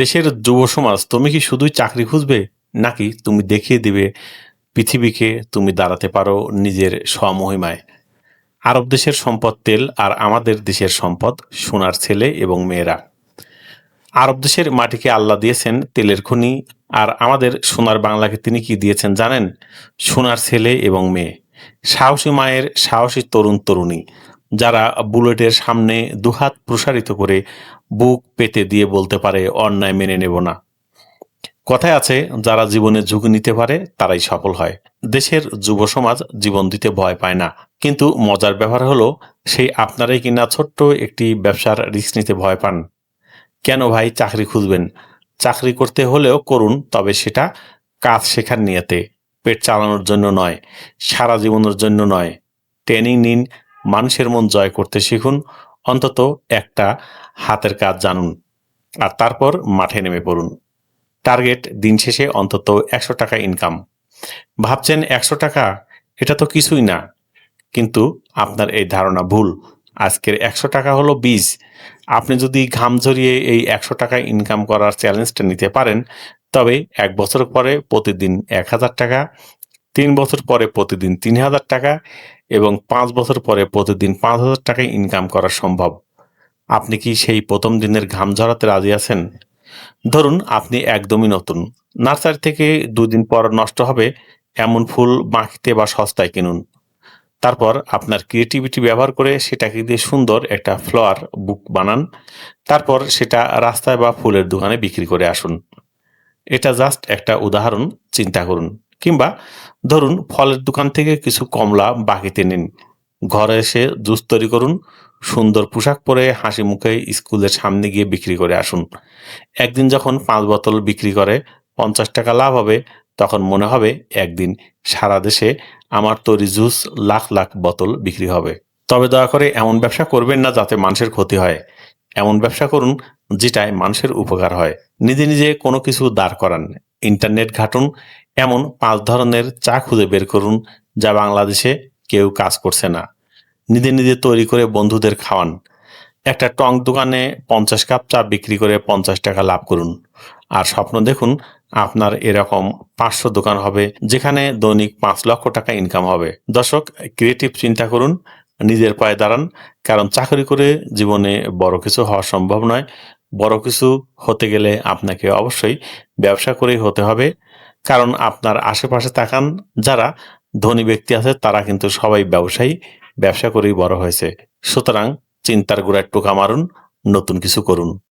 দেশের যুব সমাজ, তুমি কি শুধুই চাকরি খুঁজবে? নাকি তুমি দেখিয়ে দিবে পৃথিবীকে তুমি দাঁড়াতে পারো নিজের স্বমহিমায়। আরব দেশের সম্পদ তেল আর আমাদের দেশের সম্পদ সোনার ছেলে এবং মেয়েরা। আরব দেশের মাটিকে আল্লাহ দিয়েছেন তেলের খনি, আর আমাদের সোনার বাংলাকে তিনি কি দিয়েছেন জানেন? সোনার ছেলে এবং মেয়ে। সাহসী মায়ের সাহসী তরুণ তরুণী যারা বুলেটের সামনে দুহাত প্রসারিত করে বুক পেতে দিয়ে বলতে পারে, অন্যায় মেনে নেব না। কথায় আছে, যারা জীবনে ঝুঁকি নিতে পারে, তারাই সফল হয়। দেশের যুব সমাজ জীবন দিতে ভয় পায় না। কিন্তু মজার ব্যাপার হলো, সেই আপনারাই কিনা ছোট্ট একটি ব্যবসার রিস্ক নিতে ভয় পান। কেন ভাই চাকরি খুঁজবেন? চাকরি করতে হলেও করুন, তবে সেটা কাজ শেখার নিয়েতে। পেট চালানোর জন্য নয়, সারা জীবনের জন্য নয়। ট্রেনিং নিন মানুষের মন জয় করতে শিখুন, অন্তত একটা হাতের কাজ জানুন আর তারপর মাঠে নেমে পড়ুন। টার্গেট দিন শেষে অন্তত একশো টাকা ইনকাম ভাবছেন একশো টাকা? এটা তো কিছুই না। কিন্তু আপনার এই ধারণা ভুল। আজকের একশো টাকা হলো বীজ। আপনি যদি ঘাম ঝরিয়ে এই একশো টাকা ইনকাম করার চ্যালেঞ্জটা নিতে পারেন, তবে এক বছর পরে প্রতিদিন এক হাজার টাকা তিন বছর পরে প্রতিদিন তিন হাজার টাকা এবং পাঁচ বছর পরে প্রতিদিন পাঁচ হাজার টাকা ইনকাম করা সম্ভব। আপনি কি সেই প্রথম দিনের ঘাম ঝরাতে রাজি আছেন? ধরুন আপনি একদমই নতুন। নার্সারি থেকে দুদিন পর নষ্ট হবে এমন ফুল বাঁকিতে বা সস্তায় কিনুন। তারপর আপনার ক্রিয়েটিভিটি ব্যবহার করে সেটাকে দিয়ে সুন্দর একটা ফ্লাওয়ার বুক বানান। তারপর সেটা রাস্তায় বা ফুলের দোকানে বিক্রি করে আসুন। এটা জাস্ট একটা উদাহরণ, চিন্তা করুন। কিংবা ধরুন ফলের দোকান থেকে কিছু কমলা বাকিতে নিন। ঘরে এসে জুস তৈরি করুন, সুন্দর পোশাক পরে হাসি মুখে স্কুলের সামনে গিয়ে বিক্রি করে আসুন। একদিন যখন পাঁচ বোতল বিক্রি করে পঞ্চাশ টাকা লাভ হবে, তখন মনে হবে একদিন সারা দেশে আমার তৈরি জুস লাখ লাখ বোতল বিক্রি হবে। তবে দয়া করে এমন ব্যবসা করবেন না যাতে মানুষের ক্ষতি হয়। এমন ব্যবসা করুন যেটায় মানুষের উপকার হয়। নিজে নিজে কোনো কিছু দাঁড় করান। ইন্টারনেট ঘাটুন, এমন পাঁচ ধরনের চা খুঁজে বের করুন যা বাংলাদেশে কেউ কাজ করছে না। নিজে নিজে তৈরি করে বন্ধুদের খাওয়ান। একটা টং দোকানে পঞ্চাশ কাপ চা বিক্রি করে পঞ্চাশ টাকা লাভ করুন। আর স্বপ্ন দেখুন, আপনার এরকম পাঁচশো দোকান হবে যেখানে দৈনিক পাঁচ লক্ষ টাকা ইনকাম হবে। দর্শক ক্রিয়েটিভ চিন্তা করুন, নিজের পায়ে দাঁড়ান, কারণ চাকরি করে জীবনে বড় কিছু হওয়া সম্ভব নয়। বড় কিছু হতে গেলে আপনাকে অবশ্যই ব্যবসা করেই হতে হবে। কারণ আপনার আশেপাশে তাকান, যারা ধনী ব্যক্তি আছে, তারা কিন্তু সবাই ব্যবসায়ী, ব্যবসা করেই বড় হয়েছে। সুতরাং চিন্তার গোড়ায় টোকা মারুন, নতুন কিছু করুন।